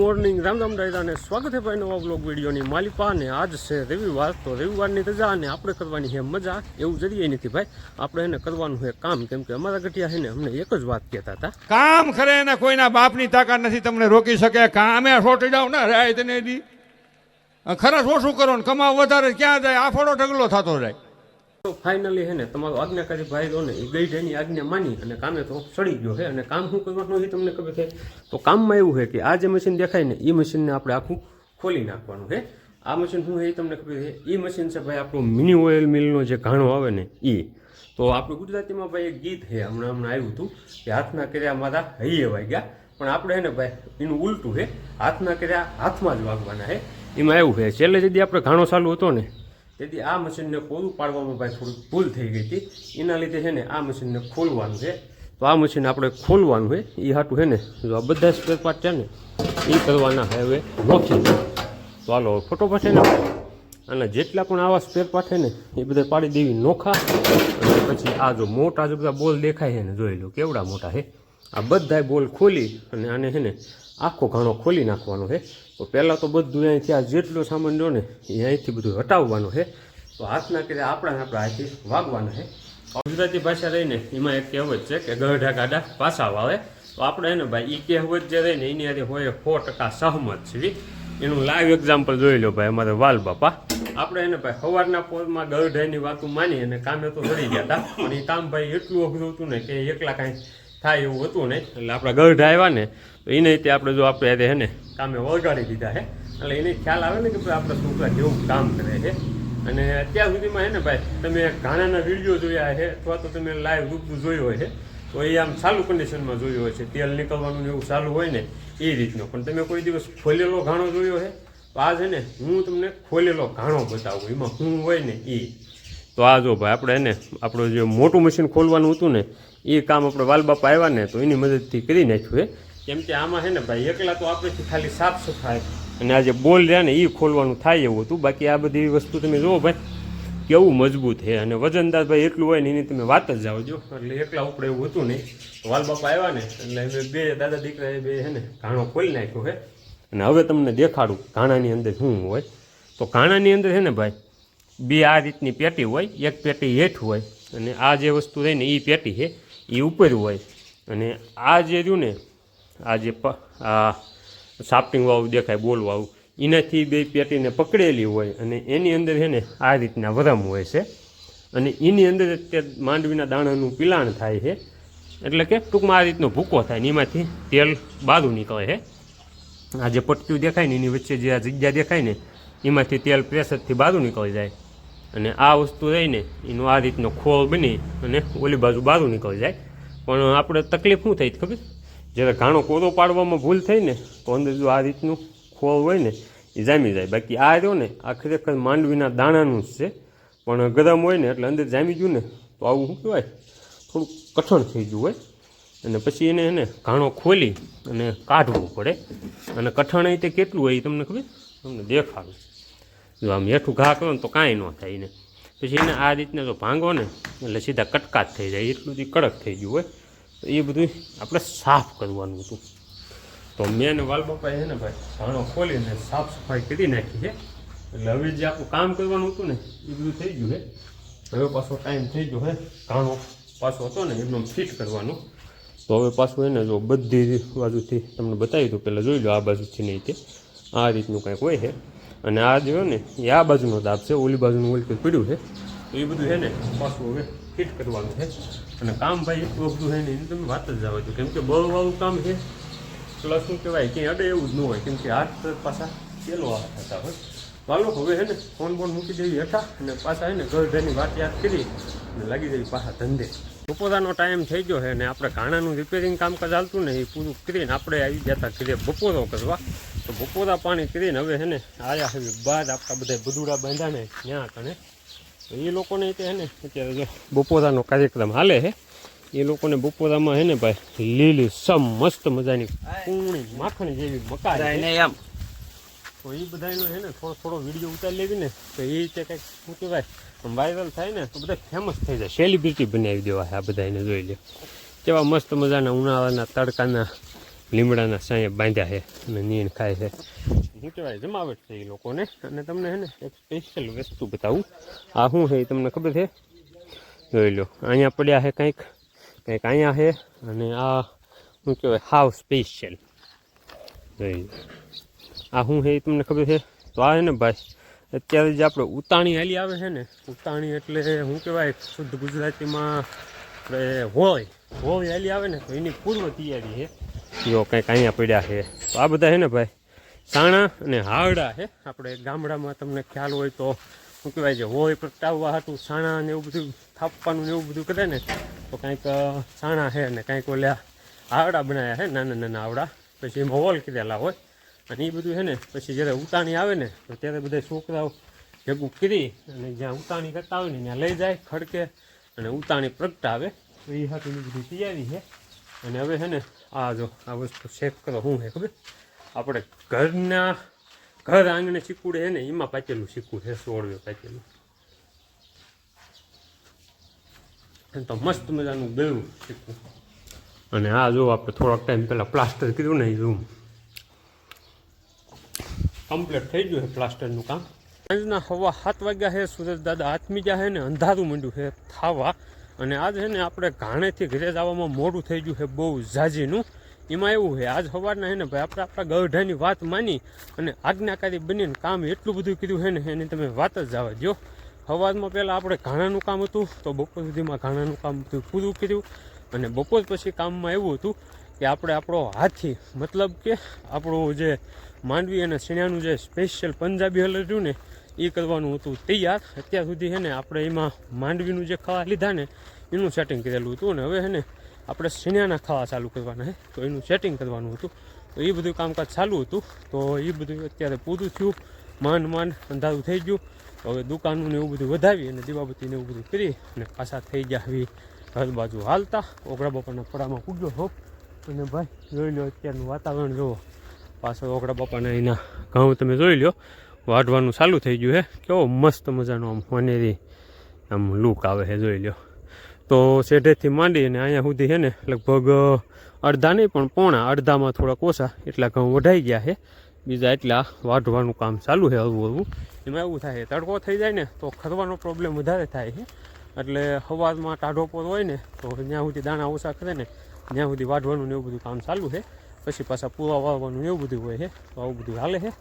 Morning. Ram Ram દાદા અને સ્વાગત છે ભાઈ નવા બ્લોગ વિડીયોની. માલિપા ને આજ છે રવિવાર. તો રવિવારની રજા અને આપણે કરવાની છે મજા. એવું જરીએ નથી ભાઈ. આપણે એને કરવાનું છે કામ. કેમ કે અમારા ગઢિયા છે ને અમને એક જ વાત કહેતા હતા. કામ ખરે ને કોઈના બાપની તાકાત નથી તમને રોકી શકે. કામે છોટી જાવ ને રાય તને ખરસ ઓછું કરો ને? કમાવ વધારે ક્યાં જાય? આફળો ઢગલો થતો જાય. ફાઇનલી હે ને, તમારો આજ્ઞાકારી ભાઈ લો ને એ ગઈ જેની આજ્ઞા માની અને કામે તો સડી ગયો છે અને કામ શું કરવાનું એ તમને ખબર છે? તો કામમાં એવું છે કે આ જે મશીન દેખાય ને, એ મશીનને આપણે આખું ખોલી નાખવાનું છે આ મશીન શું છે એ તમને ખબર છે? એ મશીન છે ભાઈ આપણું મિની ઓઇલ મિલનો જે ઘાણો આવે ને, એ. તો આપણું ગુજરાતીમાં ભાઈ એક ગીત છે હમણાં હમણાં આવ્યું હતું કે હાથના કર્યા મારા હૈયે વાગ્યા. પણ આપણે હે ને ભાઈ, એનું ઉલટું છે હાથના કર્યા હાથમાં જ વાગવાના છે એમાં એવું છે છેલ્લે જદી આપણે ઘાણો ચાલુ હતો ને તેથી આ મશીનને કોરું પાડવામાં ભાઈ થોડીક ભૂલ થઈ ગઈ હતી. એના લીધે છે ને આ મશીનને ખોલવાનું છે. તો આ મશીન આપણે ખોલવાનું છે. એ હાટું છે ને, જો આ બધા સ્પેર પાર્ટ છે ને એ કરવાના હવે નોખી તો હાલો ફોટો પાસે ને અને જેટલા પણ આવા સ્પેર પાર્ટ છે ને એ બધા પાડી દેવી નોખા. અને પછી આ જો મોટા જો બધા બોલ દેખાય છે ને, જોઈ લો, કેવડા મોટા છે. આ બધા બોલ ખોલી અને આને છે ને આખો ઘાણો ખોલી નાખવાનો છે તો પહેલાં તો બધું અહીંથી આ જેટલો સામાન જો ને એ અહીંથી બધું હટાવવાનું છે તો હાથના કરે આપણા આપણા અહીંથી વાગવાના છે ગુજરાતી ભાષા રહીને એમાં એક કહેવત છે કે ગઢા ગાડા પાછા વાવે. તો આપણે એને ભાઈ એ કહેવત જે રહીને એની આજે હોય સો ટકા સહમત છીએ એનું લાઈવ એક્ઝામ્પલ જોઈ લો ભાઈ અમારે વાલ બાપા. આપણે એને ભાઈ સવારના પોરમાં ગઢાની વાતું માની અને કામે તો ચડી ગયા હતા. પણ એ કામ ભાઈ એટલું અઘરું હતું ને કે એકલા કાંઈ થાય એવું હતું નહીં એટલે આપણા ગઢ આવ્યા ને તો એને રીતે આપણે જો આપણે હે ને કામે વળગાડી દીધા છે એટલે એને ખ્યાલ આવે ને કે ભાઈ આપણા છોકરા કેવું કામ કરે છે અને અત્યાર સુધીમાં હે ને ભાઈ તમે ઘાણાના વીડિયો જોયા છે અથવા તો તમે લાઈવ રૂબરૂ જોયું હોય છે તો એ આમ ચાલુ કન્ડિશનમાં જોયું હોય છે. તેલ નીકળવાનું એવું ચાલુ હોય ને એ રીતનો. પણ તમે કોઈ દિવસ ખોલેલો ઘાણો જોયો છે તો આ છે ને હું તમને ખોલેલો ઘાણો બતાવું એમાં હું હોય ને એ. તો આ જો ભાઈ આપણે એને આપણું જે મોટું મશીન ખોલવાનું હતું ને એ કામ આપણે વાલબાપા આવ્યા ને તો એની મદદથી કરી નાખ્યું એ કેમ કે આમાં છે ને ભાઈ એકલા તો આપણેથી ખાલી સાફ સફાઈ. અને આ જે બોલ રહ્યા ને એ ખોલવાનું થાય એવું હતું. બાકી આ બધી વસ્તુ તમે જુઓ ભાઈ કેવું મજબૂત છે અને વજનદાર ભાઈ એટલું હોય ને એની તમે વાત જ જાઓ જો. એટલે એકલા ઉપડે એવું હતું નહીં. વાલબાપા આવ્યા ને એટલે અમે બે દાદા દીકરા એ બે છે ને ઘાણો ખોલી નાખ્યો છે અને હવે તમને દેખાડું ઘાણાની અંદર શું હોય. તો ઘાણાની અંદર છે ને ભાઈ બે આ રીતની પેટી હોય એક પેટી હેઠ હોય. અને આ જે વસ્તુ રહી ને એ પેટી છે એ ઉપર હોય. અને આ જે રહ્યું ને, આ જે આ સાફ્ટિંગ વાળું દેખાય, બોલ વાળું એનાથી બે પેટીને પકડેલી હોય અને એની અંદર છે ને આ રીતના વરમ હોય છે. અને એની અંદર તે માંડવીના દાણાનું પિલાણ થાય છે. એટલે કે ટૂંકમાં આ રીતનો ભૂકો થાય એમાંથી તેલ બારું નીકળે છે. આ જે પટ્ટીઓ દેખાય ને એની વચ્ચે જે આ જગ્યા દેખાય ને, એમાંથી તેલ પ્રેશરથી બારું નીકળી જાય. અને આ વસ્તુ રહીને એનો આ રીતનો ખોળ બની અને ઓલી બાજુ બારું નીકળી જાય. પણ આપણે તકલીફ શું થઈ ખબર? જ્યારે ઘાણો કોરો પાડવામાં ભૂલ થઈ ને, તો અંદર જો આ રીતનું ખોળ હોય ને, એ જામી જાય. બાકી આ રહ્યો ને, આ ખરેખર માંડવીના દાણાનું જ છે. પણ ગરમ હોય ને, એટલે અંદર જામી ગયું ને, તો આવું શું કહેવાય? થોડુંક કઠણ થઈ ગયું હોય. અને પછી એને એને ઘાણો ખોલી અને કાઢવું પડે. અને કઠણ તે કેટલું હોય એ તમને ખબર? તમને દેખાડું. જો આમ હેઠું ઘા કરો ને તો કાંઈ ન થાય ને પછી એને આ રીતના જો ભાંગો ને, એટલે સીધા કટકા જ થઈ જાય. એટલું જ કડક થઈ ગયું હોય. તો એ બધું આપણે સાફ કરવાનું હતું. તો મેં ને વાલબાપાએ છે ને ભાઈ ઘાણો ખોલીને સાફ સફાઈ કરી નાખી છે એટલે હવે જે આપણું કામ કરવાનું હતું ને એ બધું થઈ ગયું છે હવે પાછો ટાઈમ થઈ ગયો હે. ઘાણો પાછો હતો ને એમનો ફિટ કરવાનું. તો હવે પાછું એને જો બધી બાજુથી તમને બતાવી દઉં. પહેલાં જોઈ લો આ બાજુથી નહીં તે આ રીતનું કંઈક હોય છે અને આ જે ને, એ આ બાજુનો દાબ છે, ઓલી બાજુનું ઓલી કંઈ પડ્યું છે. તો એ બધું છે ને, પાછું હવે ફિટ કરવાનું છે. અને કામ ભાઈ એટલું બધું છે ને, એની તમે વાત જ જાવ છો કેમ કે બળવાળું કામ છે. પ્લસ શું કહેવાય, ક્યાંય અડે એવું જ ન હોય. કેમ કે હાથ પાછા પેલો હાથ થતા હોય વાલો હવે છે ને, ફોન બોન મૂકી દેવી હતા અને પાછા છે ને ગરઢાની વાત યાદ કરી અને લાગી જવી પાછા ધંધે. બપોરાનો ટાઈમ થઈ ગયો છે ને આપણે ઘાણાનું રિપેરિંગ કામકાજ ચાલતું ને એ પૂરું કરીને આપણે આવી ગયા હતા ઘરે બપોરો કરવા. બપોરા પાણી કરીને હવે છે ને આયા હવે બાદ આપણા બધા બધુડા બાંધ્યા ને ત્યાં કણે. તો એ લોકોને તે છે ને અત્યારે જો બપોરાનો કાર્યક્રમ હાલે છે એ લોકોને બપોરામાં છે ને ભાઈ લીલી સમ મસ્ત મજાની કૂણી માખણ જેવી મકાઈ છે. એમ. તો એ બધાનો છે ને થોડો થોડો વીડિયો ઉતારી લેવી ને તો એ રીતે કંઈક શું કહેવાય વાયરલ થાય ને તો બધા ફેમસ થઈ જાય. સેલિબ્રિટી બનાવી દેવા આ બધાને જોઈ લે કેવા મસ્ત મજાના ઉનાળાના તડકાના લીમડાના સાંયે બાંધ્યા છે અને નીણ ખાય છે. શું કહેવાય? જમાવટ છે એ લોકોને. અને તમને છે ને એક સ્પેશિયલ વસ્તુ બતાવું. આ શું છે એ તમને ખબર છે? જોઈ લો. અહીંયા પડ્યા છે કંઈક કંઈક અહીંયા છે અને આ શું કહેવાય? હાવ સ્પેશિયલ જોઈ લો. આ શું છે એ તમને ખબર છે? તો આ છે ને ભાઈ, અત્યારે જે આપણે ઉતાણી હાલી આવે છે ને, ઉતાણી એટલે શું કહેવાય? શુદ્ધ ગુજરાતીમાં આપણે હોય હોય હાલી આવે ને તો એની પૂર્વ તૈયારી છે. જો કંઈક અહીંયા પડ્યા છે. તો આ બધા છે ને ભાઈ, સાણા અને હાવડા છે. આપણે ગામડામાં તમને ખ્યાલ હોય તો, શું કહેવાય છે હોય, પ્રગટાવવા હતું, સાણા ને એવું બધું થાપવાનું ને એવું બધું કરે ને, તો કંઈક સાણા છે અને કંઈક ઓલ્યા આવડા બનાવ્યા છે, નાના નાના આવડા પછી એમાં હોલ કરેલા હોય. અને એ બધું છે ને, પછી જ્યારે ઉતાણી આવે ને, તો ત્યારે બધા છોકરાઓ ભેગું કરી અને જ્યાં ઉતાણી કરતા હોય ને, ત્યાં લઈ જાય, ખડકે અને ઉતાણી પ્રગટાવે. તો એ હાથની બધી તૈયારી છે. અને હવે છે ને આ જો, આ વસ્તુ ચેક કરો શું છે ખબર? આપણે ઘરના, ઘર આંગણે ચીકુડે છે ને, એમાં પાકેલું ચીકુ છે સોળવે પાકેલું. તો મસ્ત મજાનું બેવું ચીકુ અને આ જો આપણે થોડાક ટાઈમ પહેલાં પ્લાસ્ટર કર્યું ને એ રૂમ કમ્પ્લીટ થઈ ગયું છે પ્લાસ્ટરનું કામ. સાંજના હવા સાત વાગ્યા છે સુરજ દાદા હાથમી ગયા છે ને, અંધારું મંડ્યું છે થાવા. અને આજ છે ને આપણે ઘાણેથી ઘરે જવામાં મોડું થઈ ગયું છે, બહુ ઝાઝીનું. એમાં એવું છે, આજ સવારના છે ને ભાઈ આપણે આપણા ગઢાની વાત માની અને આજ્ઞાકારી બનીને કામ એટલું બધું કીધું છે ને, એની તમે વાત જ જવા દો સવારમાં પહેલાં આપણે ઘાણાનું કામ હતું, તો બપોર સુધીમાં ઘાણાનું કામ પૂરું કર્યું. અને બપોર પછી કામમાં એવું હતું કે આપણે આપણો હાથી, મતલબ કે આપણું જે માંડવી અને શિણાનું જે સ્પેશિયલ પંજાબી હલર રહ્યું ને એ કરવાનું હતું તૈયાર. અત્યાર સુધી છે ને આપણે એમાં માંડવીનું જે ખાવા લીધા ને, એનું સેટિંગ કરેલું હતું અને હવે છે ને આપણે સિનિયાના ખાવા ચાલુ કરવાના છે તો એનું સેટિંગ કરવાનું હતું. તો એ બધું કામકાજ ચાલુ હતું. તો એ બધું અત્યારે પૂરું થયું. માંડ માંડ અંધારું થઈ ગયું. હવે દુકાનનું ને એવું બધું વધાવી અને દીવાબત્તી ને એવું બધું કરી અને પાછા થઈ ગયા આવી ઘર બાજુ હાલતા. ઓગળા બાપાના પડામાં પૂગ્યો હો. અને ભાઈ, જોઈ લો અત્યારનું વાતાવરણ, જુઓ. પાછળ ઓગળા બાપાના એના ઘઉં તમે જોઈ લો. વાઢવાનું ચાલુ થઈ ગયું હે. કેવો મસ્ત મજાનો આમ વનેરી આમ લુક આવે છે જોઈ લો તો શેઢેથી માંડી અને અહીંયા સુધી છે ને, લગભગ અડધા નહીં, પણ પોણા અડધામાં થોડાક ઓછા એટલા ઘઉં વઢાઈ ગયા છે બીજા એટલા વાઢવાનું કામ ચાલુ છે હળવું હળવું. એમાં એવું થાય છે તડકો થઈ જાય ને, તો ખરવાનો પ્રોબ્લેમ વધારે થાય છે એટલે હવામાં ટાઢો પોર હોય ને, તો જ્યાં સુધી દાણા ઓછા કરે ને, ત્યાં સુધી વાઢવાનું ને એવું બધું કામ ચાલુ છે પછી પાછા પૂવા વાવવાનું એવું બધું હોય છે તો આવું બધું હાલે છે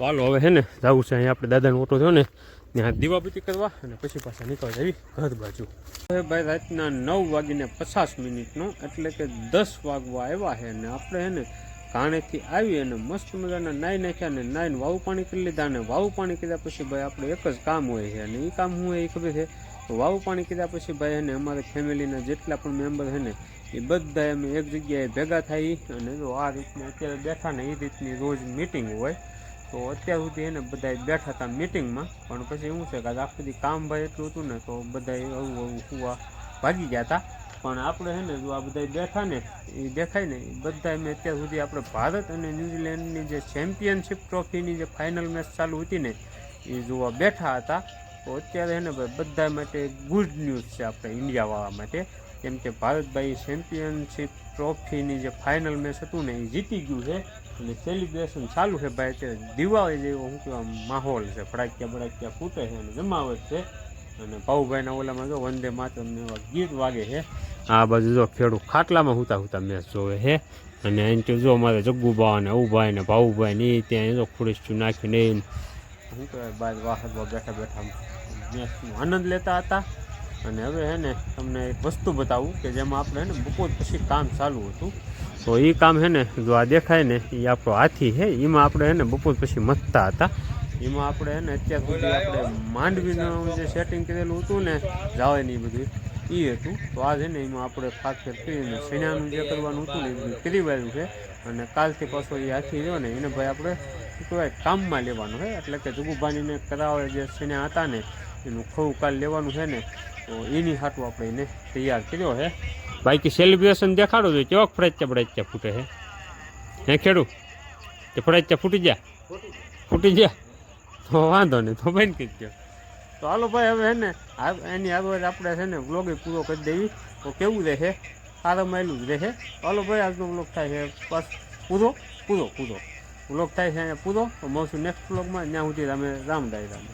હાલો, હવે છે ને, જવું છે અહીંયા આપણે દાદાનો ઓટો થયો ને, ત્યાં દીવાબત્તી કરવા અને પછી પાછા નીકળી જવી ઘર બાજુ. હવે ભાઈ, રાતના નવ વાગીને પચાસ મિનિટનો, એટલે કે દસ વાગવા આવ્યા છે અને આપણે છે ને કાણેથી આવી અને મસ્ત મજાના નાઈ નાખ્યા અને નાઈને વાવું પાણી કરી લીધા અને વાવું પાણી કર્યા પછી ભાઈ આપણે એક જ કામ હોય છે અને એ કામ હું એ ખબર છે? વાવ પાણી કર્યા પછી ભાઈ એને અમારે ફેમિલીના જેટલા પણ મેમ્બર છે ને એ બધા અમે એક જગ્યાએ ભેગા થાય અને જો આ રીતની અત્યારે બેઠા ને એ રીતની રોજ મિટિંગ હોય, તો અત્યાર સુધી એને બધા બેઠા હતા મિટિંગમાં પણ પછી શું છે કે આખું દી કામ ભાઈ એટલું હતું ને, તો બધા આવું આવું કુવા ભાગી ગયા હતા. પણ આપણે છે ને જો આ બધા બેઠા ને, એ દેખાય ને બધા મેં અત્યાર સુધી આપણે ભારત અને ન્યૂઝીલેન્ડની જે ચેમ્પિયનશિપ ટ્રોફીની જે ફાઇનલ મેચ ચાલુ હતી ને, એ જોવા બેઠા હતા. તો અત્યારે છે ભાઈ બધા માટે ગુડ ન્યૂઝ છે આપણે ઇન્ડિયાવાળા માટે. કેમ કે ભારતભાઈ ચેમ્પિયનશિપ ટ્રોફીની જે ફાઇનલ મેચ હતું ને, એ જીતી ગયું છે અને સેલિબ્રેશન ચાલુ છે ભાઈ. અત્યારે દિવાળી જેવો શું કહેવા માહોલ છે. ફડાક્યા બડાક્યા ફૂટે છે અને જમાવટ છે. અને ભાઉભાઈના ઓલામાં જો વંદે માતરમ એવા ગીત વાગે છે. આ બાજુ જો ખેડૂત ખાટલામાં હુતા હુતા મેચ જોવે છે. અને અહીં તો જો અમારે જગ્ગુબા ને ઉભાઈ ને ભાઉભાઈ ને એ ત્યાં જો ખુરશીયું નાખીને શું કહેવાય બાદ વાહદમાં બેઠા બેઠા મેચનો આનંદ લેતા હતા. અને હવે હે ને તમને એક વસ્તુ બતાવું કે જેમાં આપણે હે ને બપોર પછી કામ ચાલુ હતું. તો એ કામ હે ને જો આ દેખાય ને એ આપણો હાથી છે એમાં આપણે હે ને બપોર પછી મથતા હતા. એમાં આપણે હે ને અત્યાર સુધી આપણે માંડવીનું જે સેટિંગ કરેલું હતું ને જાવે ને એ બધું એ હતું. તો આ છે ને એમાં આપણે ફાફેર કરીને શેણાનું જે કરવાનું હતું ને એ કરી વાળ્યું છે. અને કાલથી પાછો એ હાથી રહ્યો ને એને ભાઈ આપણે શું કહેવાય, કામમાં લેવાનું છે. એટલે કે જગુભાનીને કરાવે જે શેણા હતા ને, એનું ખવું કાલ લેવાનું છે ને તો એની હાટું આપણે એને તૈયાર કર્યો છે બાકી સેલિબ્રેશન દેખાડો જોઈએ કેવાક ફડાચ્યા ફડાચ્યા ફૂટે છે હે ખેડૂ કે ફડાચ્યા ફૂટી ગયા? ફૂટી ગયા? તો વાંધો નહીં, તો બંધ કરી દો તો હાલો ભાઈ, હવે હે ને એની આગળ આપણે છે ને વ્લોગ પૂરો કરી દેવી. તો કેવું રહેશે સારા માયલું જ રહેશે હાલો ભાઈ, આજનો વ્લોગ થાય છે બસ પૂરો પૂરો પૂરો. બ્લોગ થાય છે પૂરો. તો મળશું નેક્સ્ટ બ્લોગમાં ત્યાં સુધી તમે રામ રામ.